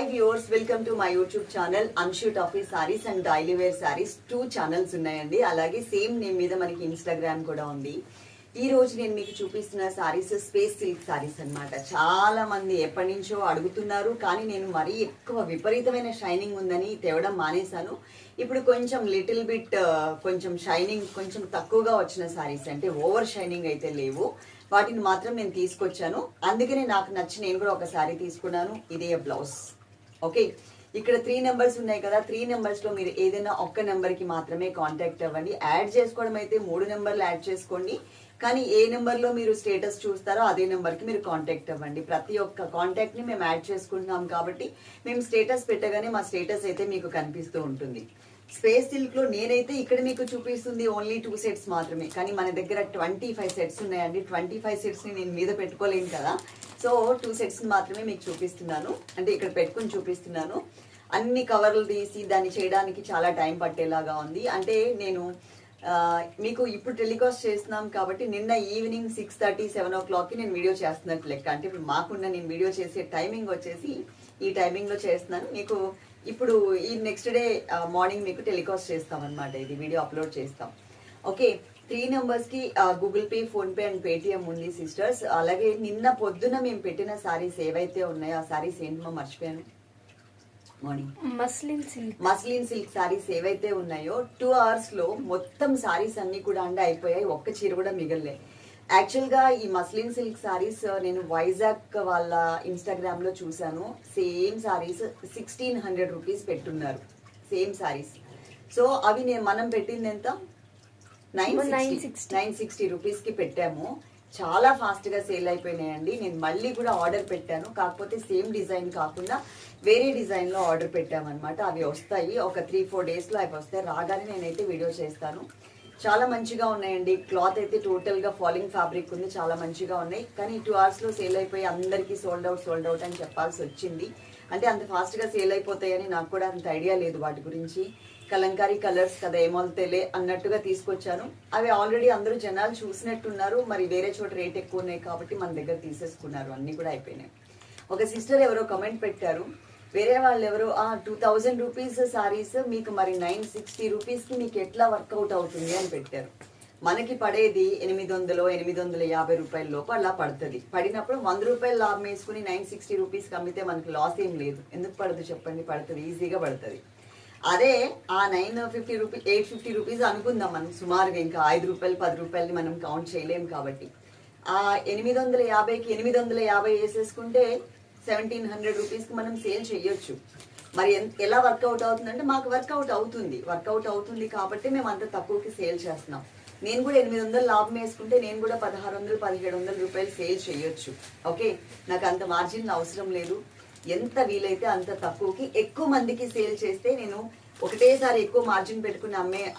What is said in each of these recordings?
Hi viewers welcome to my YouTube channel అన్షూట్ office saris and daily wear saris two channels ఉన్నాయండి. అలాగే same name మీద మనకి Instagram కూడా ఉంది. ఈ రోజు నేను మీకు చూపిస్తున్న సారీస్ స్పేస్ సిల్క్ సారీస్ అన్నమాట. చాలా మంది ఎప్పటి నుంచో అడుగుతున్నారు కానీ నేను మరీ ఎక్కువ విపరీతమైన షైనింగ్ ఉందని తేవడం మానేశాను. ఇప్పుడు కొంచెం లిటిల్ బిట్ uh, కొంచెం షైనింగ్ కొంచెం తక్కువగా వచ్చిన సారీస్ అంటే ఓవర్ షైనింగ్ అయితే లేవు. వాటిని మాత్రం నేను తీసుకొచ్చాను. అందుకనే నాకు నచ్చి నేను కూడా ఒక సారీ తీసుకున్నాను. ఇదే బ్లౌజ్ ఓకే ఇక్కడ త్రీ నెంబర్స్ ఉన్నాయి కదా త్రీ నెంబర్స్లో మీరు ఏదైనా ఒక్క నెంబర్కి మాత్రమే కాంటాక్ట్ అవ్వండి. యాడ్ చేసుకోవడం అయితే మూడు నెంబర్లు యాడ్ చేసుకోండి. కానీ ఏ నెంబర్లో మీరు స్టేటస్ చూస్తారో అదే నెంబర్కి మీరు కాంటాక్ట్ అవ్వండి. ప్రతి ఒక్క కాంటాక్ట్ని మేము యాడ్ చేసుకుంటున్నాం కాబట్టి మేము స్టేటస్ పెట్టగానే మా స్టేటస్ అయితే మీకు కనిపిస్తూ ఉంటుంది. స్పేస్ సిల్క్లో నేనైతే ఇక్కడ మీకు చూపిస్తుంది ఓన్లీ టూ సెట్స్ మాత్రమే. కానీ మన దగ్గర ట్వంటీ ఫైవ్ సెట్స్ ఉన్నాయండి. ట్వంటీ ఫైవ్ సెట్స్ని నేను మీద పెట్టుకోలేను కదా. సో టూ సెట్స్ మాత్రమే మీకు చూపిస్తున్నాను. అంటే ఇక్కడ పెట్టుకుని చూపిస్తున్నాను. అన్ని కవర్లు తీసి దాన్ని చేయడానికి చాలా టైం పట్టేలాగా ఉంది. అంటే నేను మీకు ఇప్పుడు టెలికాస్ట్ చేస్తున్నాం కాబట్టి నిన్న evening six thirty seven o క్లాక్కి నేను వీడియో చేస్తున్నట్టు లెక్క. అంటే ఇప్పుడు మాకున్న నేను వీడియో చేసే టైమింగ్ వచ్చేసి ఈ టైమింగ్లో చేస్తున్నాను. మీకు ఇప్పుడు ఈ నెక్స్ట్ డే మార్నింగ్ మీకు టెలికాస్ట్ చేస్తాం అనమాట ఇది వీడియో అప్లోడ్ చేస్తాం. ఓకే. త్రీ నెంబర్స్కి Google Pay PhonePe and Paytm ఉంది సిస్టర్స్. అలాగే నిన్న పొద్దున మేము పెట్టిన సారీస్ ఏవైతే ఉన్నాయో ఆ సారీస్ ఏంటో మర్చిపోయాను. Morning muslin silk muslin silk saris ఏవైతే ఉన్నాయో టూ అవర్స్లో మొత్తం సారీస్ అన్ని కూడా అండి అయిపోయాయి. ఒక్క చీర కూడా మిగలలే. యాక్చువల్గా ఈ మస్లిన్ సిల్క్ సారీస్ నేను వైజాగ్ వాళ్ళ ఇన్స్టాగ్రామ్లో చూసాను same saris sixteen hundred rupees పెట్టున్నారు. సేమ్ సారీస్. సో అవి నేను మనం పెట్టింది ఎంత? నైన్ 960. నైన్ సిక్స్టీ రూపీస్కి పెట్టాము. చాలా ఫాస్ట్గా సేల్ అయిపోయినాయండి. నేను మళ్ళీ కూడా ఆర్డర్ పెట్టాను. కాకపోతే సేమ్ డిజైన్ కాకుండా వేరే డిజైన్లో ఆర్డర్ పెట్టామన్నమాట. అవి వస్తాయి. ఒక త్రీ ఫోర్ డేస్లో అవి వస్తాయి. రాగానే నేనైతే వీడియో చేస్తాను. చాలా మంచిగా ఉన్నాయండి. క్లాత్ అయితే టోటల్గా ఫాలింగ్ ఫ్యాబ్రిక్ ఉంది. చాలా మంచిగా ఉన్నాయి. కానీ టూ అవర్స్లో సేల్ అయిపోయి అందరికీ సోల్డ్ అవుట్ సోల్డ్ అవుట్ అని చెప్పాల్సి వచ్చింది. అంటే అంత ఫాస్ట్గా సేల్ అయిపోతాయని నాకు కూడా అంత ఐడియా లేదు వాటి గురించి. కలంకారీ కలర్స్ కదా ఏమవుతాయిలే అన్నట్టుగా తీసుకొచ్చాను. అవి ఆల్రెడీ అందరూ జనాలు చూసినట్టున్నారు. మరి వేరే చోట రేట్ ఎక్కువ ఉన్నాయి కాబట్టి మన దగ్గర తీసేసుకున్నారు. అన్నీ కూడా అయిపోయినాయి. ఒక సిస్టర్ ఎవరో కమెంట్ పెట్టారు. వేరే వాళ్ళు ఎవరో ఆ టూ థౌజండ్ రూపీస్ సారీస్ మీకు మరి నైన్ సిక్స్టీ రూపీస్కి మీకు ఎట్లా వర్కౌట్ అవుతుంది? అని పెట్టారు. మనకి పడేది ఎనిమిది వందలు ఎనిమిది వందల యాభై రూపాయల లోపు అలా పడుతుంది. పడినప్పుడు వంద రూపాయలు లాభం వేసుకుని నైన్ సిక్స్టీ రూపీస్కి అమ్మితే మనకి లాస్ ఏం లేదు. ఎందుకు పడదు చెప్పండి? పడుతుంది. ఈజీగా పడుతుంది. అదే ఆ nine fifty rupees eight fifty rupees అనుకుందాం మనం సుమారుగా ఇంకా ఐదు రూపాయలు పది రూపాయలని మనం కౌంట్ చేయలేము కాబట్టి. ఆ ఎనిమిది వందల యాభైకి ఎనిమిది వందల యాభై వేసేసుకుంటే సెవెంటీన్ హండ్రెడ్ రూపీస్కి మనం సేల్ చేయొచ్చు. మరి ఎంత ఎలా వర్కౌట్ అవుతుందంటే మాకు వర్కౌట్ అవుతుంది. వర్కౌట్ అవుతుంది కాబట్టి మేము అంత తక్కువకి సేల్ చేస్తున్నాం. నేను కూడా ఎనిమిది వందలు లాభం వేసుకుంటే నేను కూడా పదహారు వందలు పదిహేడు వందల రూపాయలు సేల్ చేయొచ్చు. ఓకే? నాకు అంత మార్జిన్ అవసరం లేదు. ఎంత వీలైతే అంత తక్కువకి ఎక్కువ మందికి సేల్ చేస్తే నేను ఒకటేసారి ఎక్కువ మార్జిన్ పెట్టుకుని అమ్మే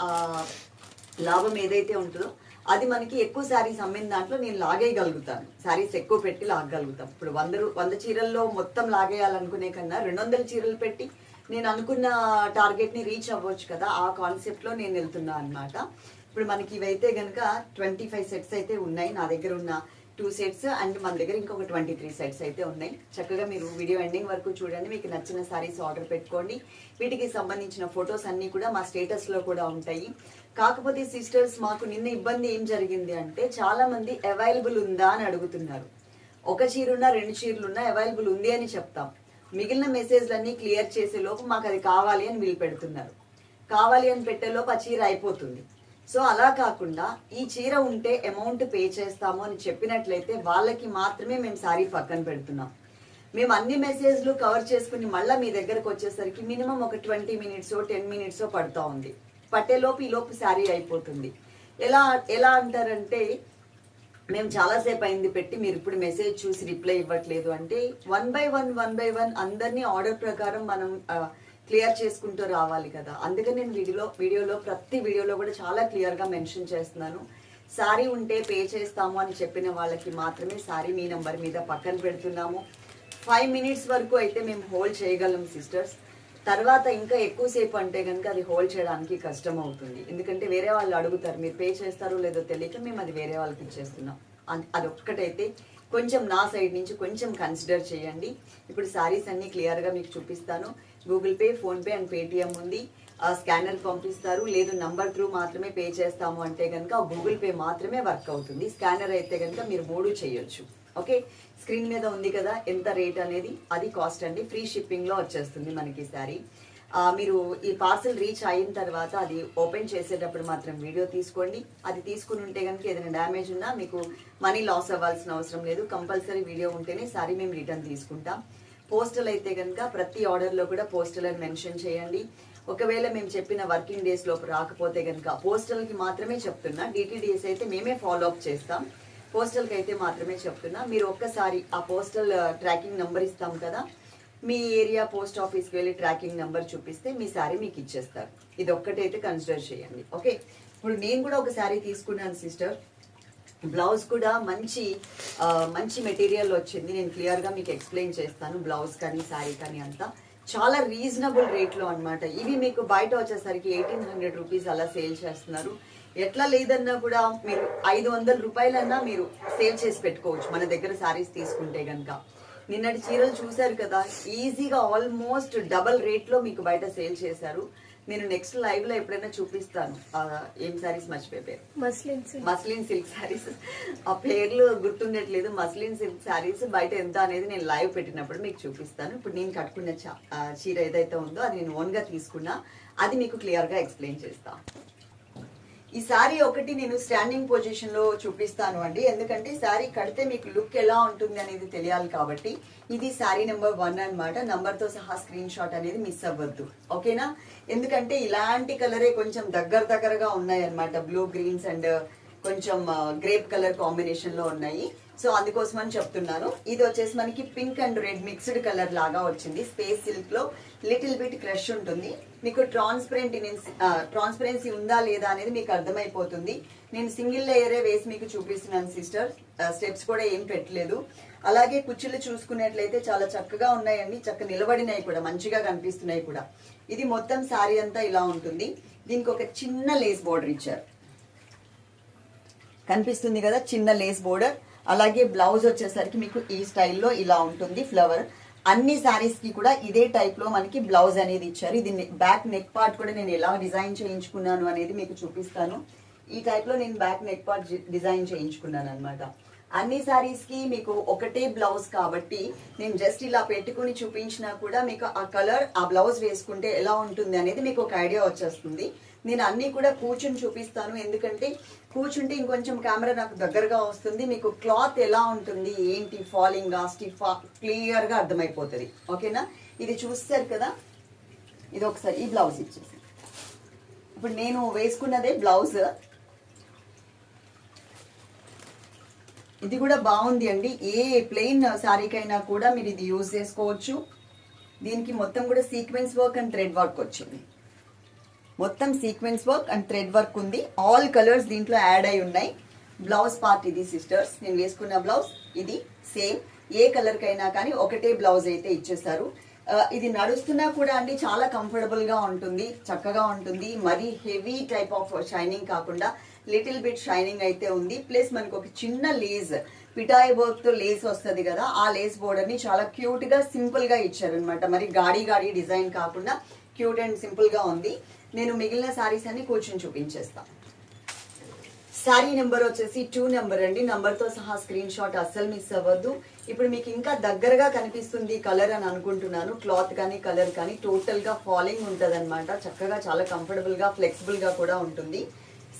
లాభం ఏదైతే ఉంటుందో అది మనకి ఎక్కువ శారీస్ అమ్మిన దాంట్లో నేను లాగేయగలుగుతాను. శారీస్ ఎక్కువ పెట్టి లాగగలుగుతాను ఇప్పుడు వంద రూ- వంద చీరల్లో మొత్తం లాగేయాలనుకునే కన్నా రెండు వందల చీరలు పెట్టి నేను అనుకున్న టార్గెట్ని రీచ్ అవ్వచ్చు కదా ఆ కాన్సెప్ట్లో నేను వెళ్తున్నాను అన్నమాట. ఇప్పుడు మనకి ఇవైతే కనుక ట్వంటీ ఫైవ్ సెట్స్ అయితే ఉన్నాయి. నా దగ్గర ఉన్న టూ సెట్స్ అండ్ మన దగ్గర ఇంకొక ట్వంటీ త్రీ సెట్స్ అయితే ఉన్నాయి. చక్కగా మీరు వీడియో ఎండింగ్ వరకు చూడండి. మీకు నచ్చిన సారీస్ ఆర్డర్ పెట్టుకోండి. వీటికి సంబంధించిన ఫొటోస్ అన్నీ కూడా మా స్టేటస్లో కూడా ఉంటాయి. కాకపోతే సిస్టర్స్ మాకు నిన్న ఇబ్బంది ఏం జరిగింది అంటే చాలామంది అవైలబుల్ ఉందా అని అడుగుతున్నారు. ఒక చీరున్నా రెండు చీరలున్నా అవైలబుల్ ఉంది అని చెప్తాం. మిగిలిన మెసేజ్లన్నీ క్లియర్ చేసే లోపు మాకు అది కావాలి అని వీళ్ళు పెడుతున్నారు. కావాలి అని పెట్టే లోపు ఆ చీర అయిపోతుంది. సో అలా కాకుండా ఈ చీర ఉంటే అమౌంట్ పే చేస్తాము అని చెప్పినట్లయితే వాళ్ళకి మాత్రమే మేము శారీ పక్కన పెడుతున్నాం. మేము అన్ని మెసేజ్లు కవర్ చేసుకుని మళ్ళీ మీ దగ్గరకు వచ్చేసరికి మినిమం ఒక ట్వంటీ మినిట్స్ టెన్ మినిట్స్ పడుతూ ఉంది. పట్టేలోపు ఈ లోపు శారీ అయిపోతుంది. ఎలా ఎలా అంటారంటే మేము చాలాసేపు అయింది పెట్టి మీరు ఇప్పుడు మెసేజ్ చూసి రిప్లై ఇవ్వట్లేదు అంటే one by one one by one అందరినీ ఆర్డర్ ప్రకారం మనం క్లియర్ చేసుకుంటూ రావాలి కదా. అందుకని నేను వీడియోలో వీడియోలో ప్రతి వీడియోలో కూడా చాలా క్లియర్గా మెన్షన్ చేస్తున్నాను. సారీ ఉంటే పే చేస్తాము అని చెప్పిన వాళ్ళకి మాత్రమే సారీ మీ నెంబర్ మీద పక్కన పెడుతున్నాము. ఫైవ్ మినిట్స్ వరకు అయితే మేము హోల్డ్ చేయగలం సిస్టర్స్ తర్వాత ఇంకా ఎక్కువసేపు అంటే కనుక అది హోల్డ్ చేయడానికి కష్టం అవుతుంది. ఎందుకంటే వేరే వాళ్ళు అడుగుతారు మీరు పే చేస్తారో లేదో తెలియక మేము అది వేరే వాళ్ళకి ఇచ్చేస్తున్నాం. అన్- అది ఒక్కటైతే కొంచెం నా సైడ్ నుంచి కొంచెం కన్సిడర్ చేయండి. ఇప్పుడు శారీస్ అన్నీ క్లియర్గా మీకు చూపిస్తాను. Google Pay PhonePe and Paytm ఉంది. ఆ స్కానర్ పంపిస్తారు. లేదు నంబర్ త్రూ మాత్రమే పే చేస్తాము అంటే కనుక గూగుల్ పే మాత్రమే వర్క్ అవుతుంది. స్కానర్ అయితే కనుక మీరు మూడు చేయొచ్చు. ఓకే? స్క్రీన్ మీద ఉంది కదా ఎంత రేట్ అనేది? అది కాస్ట్ అండి. ఫ్రీ షిప్పింగ్లో వచ్చేస్తుంది మనకి సారీ మీరు ఈ పార్సల్ రీచ్ అయిన తర్వాత అది ఓపెన్ చేసేటప్పుడు మాత్రం వీడియో తీసుకోండి. అది తీసుకుని ఉంటే కనుక ఏదైనా డ్యామేజ్ ఉన్నా మీకు మనీ లాస్ అవ్వాల్సిన అవసరం లేదు. కంపల్సరీ వీడియో ఉంటేనే సారీ మేము రిటర్న్ తీసుకుంటాం. పోస్టల్ అయితే కనుక ప్రతి ఆర్డర్లో కూడా పోస్టల్ అని మెన్షన్ చేయండి. ఒకవేళ మేము చెప్పిన వర్కింగ్ డేస్ లోపు రాకపోతే కనుక పోస్టల్కి మాత్రమే చెప్తున్నా. డిటిడిఎస్ అయితే మేమే ఫాలో అప్ చేస్తాం. పోస్టల్కి అయితే మాత్రమే చెప్తున్నా. మీరు ఒక్కసారి ఆ పోస్టల్ ట్రాకింగ్ నెంబర్ ఇస్తాం కదా. మీ ఏరియా పోస్ట్ ఆఫీస్కి వెళ్ళి ట్రాకింగ్ నెంబర్ చూపిస్తే మీ సారీ మీకు ఇచ్చేస్తారు. ఇది ఒక్కటైతే కన్సిడర్ చేయండి. ఓకే? ఇప్పుడు నేను కూడా ఒక సారీ తీసుకున్నాను సిస్టర్. బ్లౌజ్ కూడా మంచి మంచి మెటీరియల్ వచ్చింది. నేను క్లియర్గా మీకు ఎక్స్ప్లెయిన్ చేస్తాను. బ్లౌజ్ కానీ శారీ కానీ అంతా చాలా రీజనబుల్ రేట్లో అన్నమాట. ఇవి మీకు బయట వచ్చేసరికి ఎయిటీన్ హండ్రెడ్ రూపీస్ అలా సేల్ చేస్తున్నారు. ఎట్లా లేదన్నా కూడా మీరు ఐదు వందల రూపాయలన్నా మీరు సేవ్ చేసి పెట్టుకోవచ్చు. మన దగ్గర శారీస్ తీసుకుంటే కనుక నిన్నటి చీరలు చూశారు కదా ఈజీగా ఆల్మోస్ట్ డబల్ రేట్లో మీకు బయట సేల్ చేశారు. నేను నెక్స్ట్ లైవ్లో ఎప్పుడైనా చూపిస్తాను. ఏం శారీస్ మర్చిపోయే పేరు? మస్లిన్ సిల్క్ శారీస్ ఆ పేర్లు గుర్తుండట్లేదు. మస్లిన్ సిల్క్ శారీస్ బయట ఎంత అనేది నేను లైవ్ పెట్టినప్పుడు మీకు చూపిస్తాను. ఇప్పుడు నేను కట్టుకున్న చీర ఏదైతే ఉందో అది నేను ఓన్గా తీసుకున్నా. అది మీకు క్లియర్గా ఎక్స్ప్లెయిన్ చేస్తా. ఈ శారీ ఒకటి నేను స్టాండింగ్ పొజిషన్లో చూపిస్తాను అండి. ఎందుకంటే శారీ కడితే మీకు లుక్ ఎలా ఉంటుంది అనేది తెలియాలి కాబట్టి ఇది శారీ నెంబర్ వన్ అనమాట నంబర్తో సహా స్క్రీన్ షాట్ అనేది మిస్ అవ్వద్దు. ఓకేనా ఎందుకంటే ఇలాంటి కలరే కొంచెం దగ్గర దగ్గరగా ఉన్నాయన్నమాట. బ్లూ గ్రీన్స్ అండ్ కొంచెం గ్రేప్ కలర్ కాంబినేషన్లో ఉన్నాయి. సో అందుకోసం అని చెప్తున్నాను. ఇది వచ్చేసి మనకి pink and red mixed colour లాగా వచ్చింది. స్పేస్ సిల్క్లో లిటిల్ బిట్ క్రష్ ఉంటుంది. మీకు ట్రాన్స్పరెంట్ ట్రాన్స్పరెన్సీ ఉందా లేదా అనేది మీకు అర్థమైపోతుంది. నేను సింగిల్ లేయరే వేసి మీకు చూపిస్తున్నాను సిస్టర్ స్టెప్స్ కూడా ఏం పెట్టలేదు. అలాగే కుర్చీలు చూసుకున్నట్లయితే చాలా చక్కగా ఉన్నాయండి. చక్క నిలబడినాయి కూడా మంచిగా కనిపిస్తున్నాయి కూడా. ఇది మొత్తం శారీ అంతా ఇలా ఉంటుంది. దీనికి ఒక చిన్న లేస్ బోర్డర్ ఇచ్చారు. కనిపిస్తుంది కదా చిన్న లేస్ బోర్డర్ అలాగే బ్లౌజ్ వచ్చేసరికి మీకు ఈ స్టైల్లో ఇలా ఉంటుంది ఫ్లవర్ అన్ని శారీస్కి కూడా ఇదే టైప్లో మనకి బ్లౌజ్ అనేది ఇచ్చారు. ఇది బ్యాక్ నెక్ పార్ట్ కూడా నేను ఎలా డిజైన్ చేయించుకున్నాను అనేది మీకు చూపిస్తాను. ఈ టైప్లో నేను బ్యాక్ నెక్ పార్ట్ డిజైన్ చేయించుకున్నాను అనమాట అన్ని శారీస్కి మీకు ఒకటే బ్లౌజ్ కాబట్టి నేను జస్ట్ ఇలా పెట్టుకుని చూపించినా కూడా మీకు ఆ కలర్ ఆ బ్లౌజ్ వేసుకుంటే ఎలా ఉంటుంది అనేది మీకు ఒక ఐడియా వచ్చేస్తుంది. నేను అన్ని కూడా కూర్చుని చూపిస్తాను. ఎందుకంటే కూర్చుంటే ఇంకొంచెం కెమెరా నాకు దగ్గరగా వస్తుంది. మీకు క్లాత్ ఎలా ఉంటుంది ఏంటి ఫాలింగ్ స్టిఫ్ క్లియర్గా అర్థమైపోతుంది. ఓకేనా? ఇది చూస్తారు కదా? ఇది ఒకసారి ఈ బ్లౌజ్ ఇచ్చేసి. ఇప్పుడు నేను వేసుకున్నదే బ్లౌజ్ ఇది కూడా బాగుంది అండి. ఏ ప్లెయిన్ శారీకైనా కూడా మీరు ఇది యూజ్ చేసుకోవచ్చు. దీనికి మొత్తం కూడా sequence work and thread work వచ్చింది. మొత్తం sequence work and thread work ఉంది. ఆల్ కలర్స్ దీంట్లో యాడ్ అయి ఉన్నాయి. బ్లౌజ్ పార్ట్ ఇది సిస్టర్స్ నేను వేసుకున్న బ్లౌజ్ ఇది సేమ్ ఏ కలర్కైనా కానీ ఒకటే బ్లౌజ్ అయితే ఇచ్చేస్తారు ఇది నడుస్తున్నా కూడా అండి చాలా కంఫర్టబుల్గా ఉంటుంది చక్కగా ఉంటుంది. మరీ హెవీ టైప్ ఆఫ్ షైనింగ్ కాకుండా లిటిల్ బిట్ షైనింగ్ అయితే ఉంది. ప్లస్ మనకు ఒక చిన్న లేస్ పిటాయి వర్క్తో లేస్ వస్తుంది కదా ఆ లేస్ బోర్డర్ని చాలా క్యూట్గా ఇచ్చారనమాట మరి గాడి గాడి డిజైన్ కాకుండా క్యూట్ అండ్ సింపుల్గా ఉంది. నేను మిగిలిన శారీస్ అన్ని కూర్చొని చూపించేస్తా. శారీ నెంబర్ వచ్చేసి టూ నెంబర్ అండి. నెంబర్తో సహా స్క్రీన్ షాట్ అస్సలు మిస్ అవ్వద్దు. ఇప్పుడు మీకు ఇంకా దగ్గరగా కనిపిస్తుంది కలర్ అని అనుకుంటున్నాను. క్లాత్ కానీ కలర్ కానీ టోటల్గా ఫాలింగ్ ఉంటది చక్కగా చాలా కంఫర్టబుల్గా ఫ్లెక్సిబుల్గా కూడా ఉంటుంది.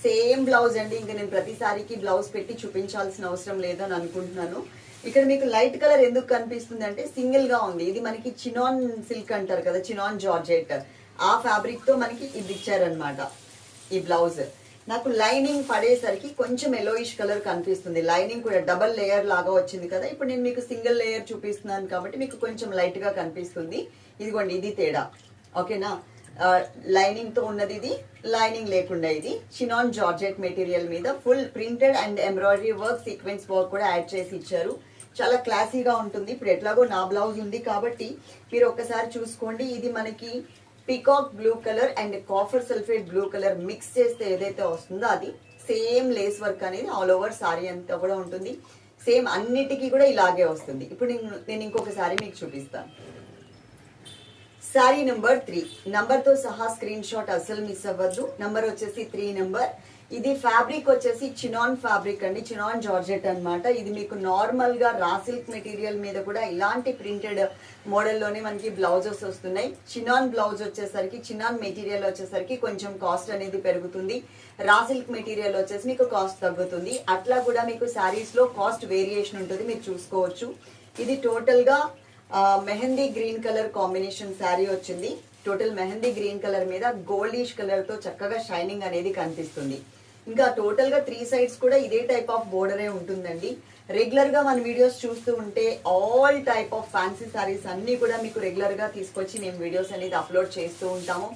సేమ్ బ్లౌజ్ అండి. ఇంకా నేను ప్రతిసారికి బ్లౌజ్ పెట్టి చూపించాల్సిన అవసరం లేదని అనుకుంటున్నాను. ఇక్కడ మీకు లైట్ కలర్ ఎందుకు కనిపిస్తుంది అంటే సింగిల్గా ఉంది. ఇది మనకి చినాన్ సిల్క్ అంటారు కదా చినాన్ జార్జెట్. ఆ ఫ్యాబ్రిక్తో మనకి ఇది ఇచ్చారనమాట ఈ బ్లౌజ్. నాకు లైనింగ్ పడేసరికి కొంచెం ఎలోయిష్ కలర్ కనిపిస్తుంది. లైనింగ్ కూడా డబల్ లేయర్ లాగా వచ్చింది కదా ఇప్పుడు నేను మీకు సింగిల్ లేయర్ చూపిస్తున్నాను కాబట్టి మీకు కొంచెం లైట్గా కనిపిస్తుంది. ఇదిగోండి ఇది తేడా. ఓకేనా? లైనింగ్తో ఉన్నది ఇది లైనింగ్ లేకుండా ఇది. చినాన్ జార్జెట్ మెటీరియల్ మీద full printed and embroidery work sequence work కూడా యాడ్ చేసి ఇచ్చారు. చాలా క్లాసీగా ఉంటుంది. ఇప్పుడు ఎట్లాగో నా బ్లౌజ్ ఉంది కాబట్టి మీరు ఒక్కసారి చూసుకోండి. ఇది మనకి peacock blue colour and copper sulphate blue colour mix చేస్తే ఏదైతే వస్తుందో అది సేమ్ లేస్ వర్క్ అనేది ఆల్ ఓవర్ సారీ అంతా కూడా ఉంటుంది. సేమ్ అన్నిటికీ కూడా ఇలాగే వస్తుంది. ఇప్పుడు నేను నేను ఇంకొక శారీ మీకు చూపిస్తాను. శారీ నెంబర్ త్రీ నంబర్తో సహా స్క్రీన్ షాట్ అస్సలు మిస్ అవ్వద్దు. నంబర్ వచ్చేసి త్రీ నెంబర్ ఇది ఫ్యాబ్రిక్ వచ్చేసి చినాన్ ఫ్యాబ్రిక్ అండి చినాన్ జార్జెట్ అన్నమాట. ఇది మీకు నార్మల్గా రా సిల్క్ మెటీరియల్ మీద కూడా ఇలాంటి ప్రింటెడ్ మోడల్లోనే మనకి బ్లౌజెస్ వస్తున్నాయి. చినాన్ బ్లౌజ్ వచ్చేసరికి చినాన్ మెటీరియల్ వచ్చేసరికి కొంచెం కాస్ట్ అనేది పెరుగుతుంది. రా సిల్క్ మెటీరియల్ వచ్చేసి మీకు కాస్ట్ తగ్గుతుంది. అట్లా కూడా మీకు శారీస్లో కాస్ట్ వేరియేషన్ ఉంటుంది మీరు చూసుకోవచ్చు. ఇది టోటల్గా mehndi green colour combination saree వచ్చింది. టోటల్ మెహందీ గ్రీన్ కలర్ మీద గోల్డిష్ కలర్తో చక్కగా షైనింగ్ అనేది కనిపిస్తుంది. ఇంకా టోటల్గా త్రీ సైడ్స్ కూడా ఇదే టైప్ ఆఫ్ బోర్డరే ఉంటుందండి. రెగ్యులర్గా మన వీడియోస్ చూస్తూ ఉంటే all type of fancy saris అన్ని కూడా మీకు రెగ్యులర్గా తీసుకొచ్చి మేము వీడియోస్ అనేది అప్లోడ్ చేస్తూ ఉంటాము.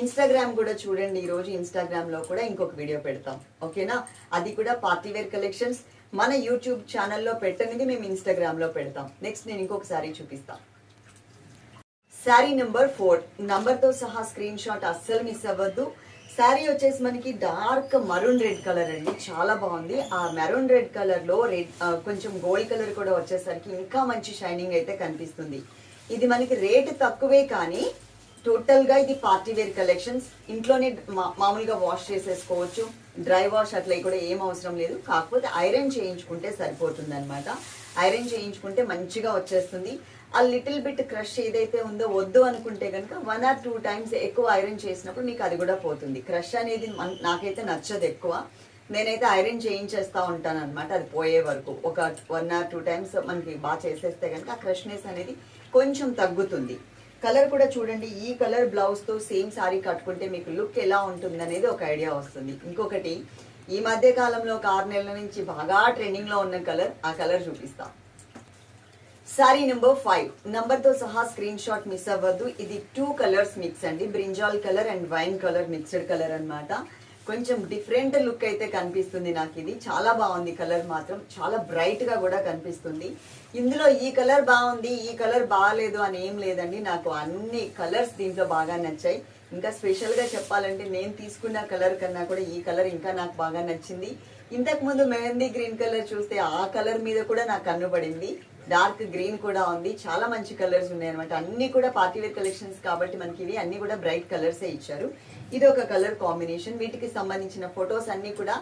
ఇన్స్టాగ్రామ్ కూడా చూడండి ఈ రోజు ఇన్స్టాగ్రామ్లో కూడా ఇంకొక వీడియో పెడతాం. ఓకేనా అది కూడా పార్టీ వేర్ కలెక్షన్స్ మన యూట్యూబ్ ఛానల్లో పెట్టనిది మేము ఇన్స్టాగ్రామ్లో పెడతాం. నెక్స్ట్ నేను ఇంకొక సారీ చూపిస్తాను శారీ నెంబర్ ఫోర్ నంబర్తో సహా స్క్రీన్ షాట్ అస్సలు మిస్ అవ్వద్దు. శారీ వచ్చేసి మనకి డార్క్ మరూన్ రెడ్ కలర్ అండి. చాలా బాగుంది. ఆ మెరూన్ రెడ్ కలర్లో రెడ్ కొంచెం గోల్డ్ కలర్ కూడా వచ్చేసరికి ఇంకా మంచి షైనింగ్ అయితే కనిపిస్తుంది. ఇది మనకి రేట్ తక్కువే కానీ టోటల్గా ఇది పార్టీ వేర్ కలెక్షన్స్. ఇంట్లోనే మా- మామూలుగా వాష్ చేసేసుకోవచ్చు. డ్రై వాష్ అట్లా కూడా ఏం అవసరం లేదు. కాకపోతే ఐరన్ చేయించుకుంటే సరిపోతుంది అనమాట ఐరన్ చేయించుకుంటే మంచిగా వచ్చేస్తుంది. ఆ లిటిల్ బిట్ క్రష్ ఏదైతే ఉందో వద్దు అనుకుంటే కనుక వన్ ఆర్ టూ టైమ్స్ ఎక్కువ ఐరన్ చేసినప్పుడు మీకు అది కూడా పోతుంది. క్రష్ అనేది నాకైతే నచ్చదు ఎక్కువ. నేనైతే ఐరన్ చేయించేస్తా ఉంటాను అనమాట అది పోయే వరకు. ఒక వన్ ఆర్ టూ టైమ్స్ మనకి బాగా చేసేస్తే కనుక ఆ క్రష్నెస్ అనేది కొంచెం తగ్గుతుంది. కలర్ కూడా చూడండి ఈ కలర్ బ్లౌజ్తో సేమ్ సారీ కట్టుకుంటే మీకు లుక్ ఎలా ఉంటుంది అనేది ఒక ఐడియా వస్తుంది. ఇంకొకటి ఈ మధ్య కాలంలో ఒక ఆరు నెలల నుంచి బాగా ట్రెండింగ్లో ఉన్న కలర్ ఆ కలర్ చూపిస్తాను సారీ నెంబర్ ఫైవ్ నంబర్తో సహా స్క్రీన్ షాట్ మిస్ అవ్వద్దు. ఇది టూ కలర్స్ మిక్స్ అండి. Brinjal colour and wine colour mixed colour అనమాట కొంచెం డిఫరెంట్ లుక్ అయితే కనిపిస్తుంది నాకు ఇది. చాలా బాగుంది కలర్ మాత్రం. చాలా బ్రైట్గా కూడా కనిపిస్తుంది. ఇందులో ఈ కలర్ బాగుంది ఈ కలర్ బాగాలేదు అని ఏం లేదండి. నాకు అన్ని కలర్స్ దీంట్లో బాగా నచ్చాయి. ఇంకా స్పెషల్గా చెప్పాలంటే నేను తీసుకున్న కలర్ కన్నా కూడా ఈ కలర్ ఇంకా నాకు బాగా నచ్చింది. ఇంతకు ముందు మెహందీ గ్రీన్ కలర్ చూస్తే ఆ కలర్ మీద కూడా నాకు కన్నుపడింది డార్క్ గ్రీన్ కూడా ఉంది. చాలా మంచి కలర్స్ ఉన్నాయి అనమాట అన్ని కూడా పార్టీ వేర్ కలెక్షన్స్ కాబట్టి మనకి ఇవి అన్ని కూడా బ్రైట్ కలర్సే ఇచ్చారు. ఇది ఒక కలర్ కాంబినేషన్. వీటికి సంబంధించిన ఫొటోస్ అన్ని కూడా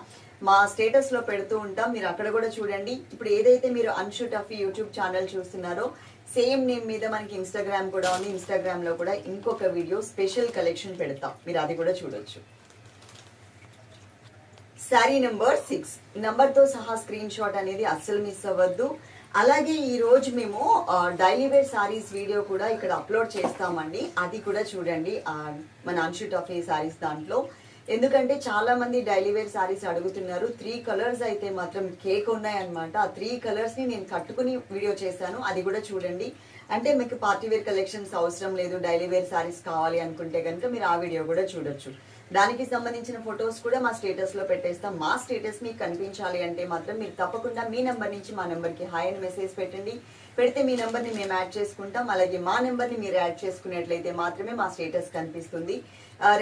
మా స్టేటస్లో పెడుతూ ఉంటాం. మీరు అక్కడ కూడా చూడండి. ఇప్పుడు ఏదైతే మీరు అన్షు టఫీ యూట్యూబ్ ఛానల్ చూస్తున్నారో సేమ్ నేమ్ మీద మనకి ఇన్స్టాగ్రామ్ కూడా ఉంది. ఇన్స్టాగ్రామ్లో కూడా ఇంకొక వీడియో స్పెషల్ కలెక్షన్ పెడతాం. మీరు అది కూడా చూడొచ్చు. శారీ నెంబర్ సిక్స్ నెంబర్తో సహా స్క్రీన్ షాట్ అనేది అస్సలు మిస్ అవ్వద్దు. అలాగే ఈరోజు మేము డైలీ వేర్ సారీస్ వీడియో కూడా ఇక్కడ అప్లోడ్ చేస్తామండి. అది కూడా చూడండి. మన మన అన్షు టఫీ సారీస్ దాంట్లో. ఎందుకంటే చాలా మంది డైలీ వేర్ సారీస్ అడుగుతున్నారు. త్రీ కలర్స్ అయితే మాత్రం కేక్ ఉన్నాయన్నమాట. ఆ త్రీ కలర్స్ని నేను కట్టుకుని వీడియో చేశాను. అది కూడా చూడండి. అంటే మీకు పార్టీ వేర్ కలెక్షన్స్ అవసరం లేదు. డైలీ వేర్ సారీస్ కావాలి అనుకుంటే కనుక మీరు ఆ వీడియో కూడా చూడొచ్చు. దానికి సంబంధించిన ఫొటోస్ కూడా మా స్టేటస్లో పెట్టేస్తాం. మా స్టేటస్ మీకు కనిపించాలి అంటే మాత్రం మీరు తప్పకుండా మీ నెంబర్ నుంచి మా నెంబర్కి హాయ్ అని మెసేజ్ పెట్టండి. పెడితే మీ నెంబర్ని మేము యాడ్ చేసుకుంటాం. అలాగే మా నెంబర్ని మీరు యాడ్ చేసుకున్నట్లయితే మాత్రమే మా స్టేటస్ కనిపిస్తుంది.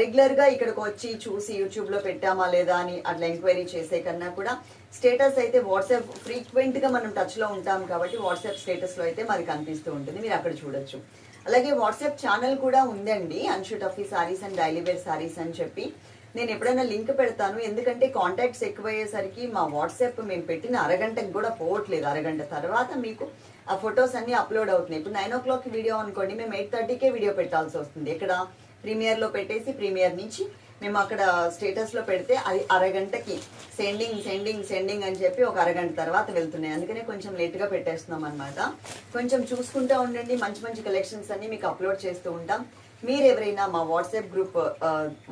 రెగ్యులర్గా ఇక్కడికి వచ్చి చూసి యూట్యూబ్లో పెట్టామా లేదా అని అట్లా ఎంక్వైరీ చేసే కన్నా కూడా స్టేటస్ అయితే వాట్సాప్ ఫ్రీక్వెంట్గా మనం టచ్లో ఉంటాం కాబట్టి వాట్సాప్ స్టేటస్లో అయితే మాది కనిపిస్తూ ఉంటుంది. మీరు అక్కడ చూడొచ్చు. అలాగే వాట్సాప్ ఛానల్ కూడా ఉందండి Anshu Taffy saris and daily wear saris అని చెప్పి. నేను ఎప్పుడైనా లింక్ పెడతాను ఎందుకంటే కాంటాక్ట్స్ ఎక్కువయ్యేసరికి మా వాట్సాప్ మేము పెట్టిన అరగంటకు కూడా పోవట్లేదు అరగంట తర్వాత మీకు ఆ ఫొటోస్ అన్నీ అప్లోడ్ అవుతున్నాయి. ఇప్పుడు నైన్ ఓ క్లాక్ వీడియో అనుకోండి మేము ఎయిట్ థర్టీకే వీడియో పెట్టాల్సి వస్తుంది. ఇక్కడ ప్రీమియర్లో పెట్టేసి ప్రీమియర్ నుంచి మేము అక్కడ స్టేటస్లో పెడితే అది అరగంటకి సెండింగ్ సెండింగ్ సెండింగ్ అని చెప్పి ఒక అరగంట తర్వాత వెళ్తున్నాయి. అందుకనే కొంచెం లేట్గా పెట్టేస్తున్నాం అనమాట కొంచెం చూసుకుంటూ ఉండండి. మంచి మంచి కలెక్షన్స్ అన్నీ మీకు అప్లోడ్ చేస్తూ ఉంటాం. మీరు ఎవరైనా మా వాట్సాప్ గ్రూప్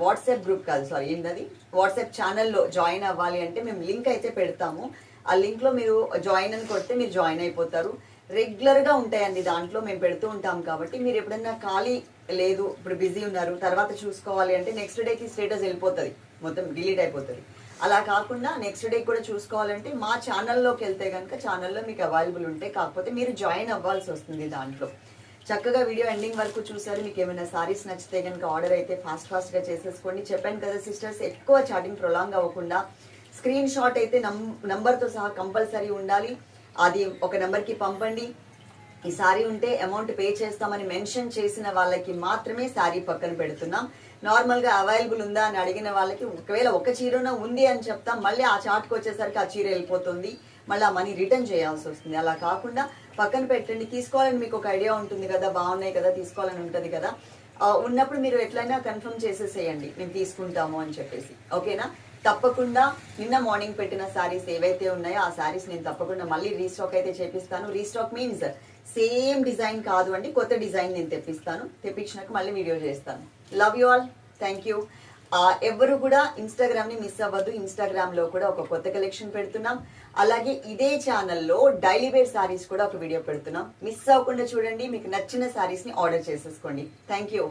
వాట్సాప్ గ్రూప్ కాదు సారీ ఏంటది వాట్సాప్ ఛానల్లో జాయిన్ అవ్వాలి అంటే మేము లింక్ అయితే పెడతాము. ఆ లింక్లో మీరు జాయిన్ అని కొడితే మీరు జాయిన్ అయిపోతారు. రెగ్యులర్గా ఉంటాయండి దాంట్లో మేము పెడుతూ ఉంటాం కాబట్టి మీరు ఎప్పుడన్నా ఖాళీ లేదు ఇప్పుడు బిజీ ఉన్నారు తర్వాత చూసుకోవాలి అంటే నెక్స్ట్ డేకి స్టేటస్ వెళ్ళిపోతుంది మొత్తం డిలీట్ అయిపోతుంది. అలా కాకుండా నెక్స్ట్ డే కూడా చూసుకోవాలంటే మా ఛానల్లోకి వెళ్తే కనుక ఛానల్లో మీకు అవైలబుల్ ఉంటాయి కాకపోతే మీరు జాయిన్ అవ్వాల్సి వస్తుంది దాంట్లో. చక్కగా వీడియో ఎండింగ్ వరకు చూసారు మీకు ఏమైనా సారీస్ నచ్చితే కనుక ఆర్డర్ అయితే ఫాస్ట్ ఫాస్ట్గా చేసేసుకోండి. చెప్పాను కదా సిస్టర్స్ ఎక్కువ చాటింగ్ ప్రొలాంగ్ అవ్వకుండా స్క్రీన్ షాట్ అయితే నం నంబర్తో సహా కంపల్సరీ ఉండాలి. అది ఒక నెంబర్కి పంపండి. ఈ సారీ ఉంటే అమౌంట్ పే చేస్తామని మెన్షన్ చేసిన వాళ్ళకి మాత్రమే సారీ పక్కన పెడుతున్నాం. నార్మల్గా అవైలబుల్ ఉందా అని అడిగిన వాళ్ళకి ఒకవేళ ఒక చీరన ఉంది అని చెప్తాం. మళ్ళీ ఆ చాట్కి వచ్చేసరికి ఆ చీర వెళ్ళిపోతుంది. మళ్ళీ ఆ మనీ రిటర్న్ చేయాల్సి వస్తుంది. అలా కాకుండా పక్కన పెట్టండి. తీసుకోవాలని మీకు ఒక ఐడియా ఉంటుంది కదా బాగున్నాయి కదా తీసుకోవాలని ఉంటుంది కదా. ఉన్నప్పుడు మీరు ఎట్లయినా కన్ఫర్మ్ చేసేసేయండి. మేము తీసుకుంటాము అని చెప్పేసి. ఓకేనా? తప్పకుండా నిన్న మార్నింగ్ పెట్టిన శారీస్ ఏవైతే ఉన్నాయో ఆ శారీస్ నేను తప్పకుండా మళ్ళీ రీస్టాక్ అయితే చేపిస్తాను. రీస్టాక్ మీన్స్ సేమ్ డిజైన్ కాదు అండి కొత్త డిజైన్ నేను తెప్పిస్తాను. తెప్పించినాక మళ్ళీ వీడియో చేస్తాను. Love you all thank you ఎవరు కూడా ఇన్స్టాగ్రామ్ని మిస్ అవ్వద్దు. ఇన్స్టాగ్రామ్లో కూడా ఒక కొత్త కలెక్షన్ పెడుతున్నాం. అలాగే ఇదే ఛానల్లో డైలీ వేర్ శారీస్ కూడా ఒక వీడియో పెడుతున్నాం. మిస్ అవ్వకుండా చూడండి మీకు నచ్చిన శారీస్ని ఆర్డర్ చేసేసుకోండి. Thank you